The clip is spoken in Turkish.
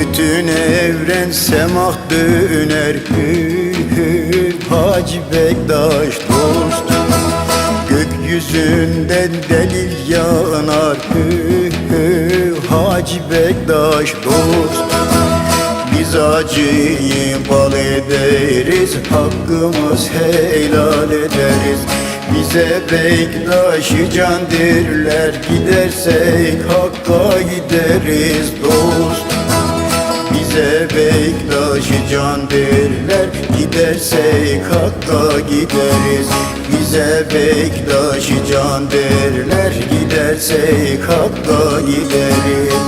Bütün evren semah döner Hü hü Hacı Bektaş dost Gökyüzünden delil yanar Hü hü Hacı Bektaş dost Biz acıyı bal ederiz Hakkımız helal ederiz. Bize Bektaş'ı can derler Gidersek Hakk'a gideriz dost bize Bektaş'ı can derler. Gidersek Hakk'a gideriz. Bize Bektaş'ı can derler. Gidersek Hakk'a gideriz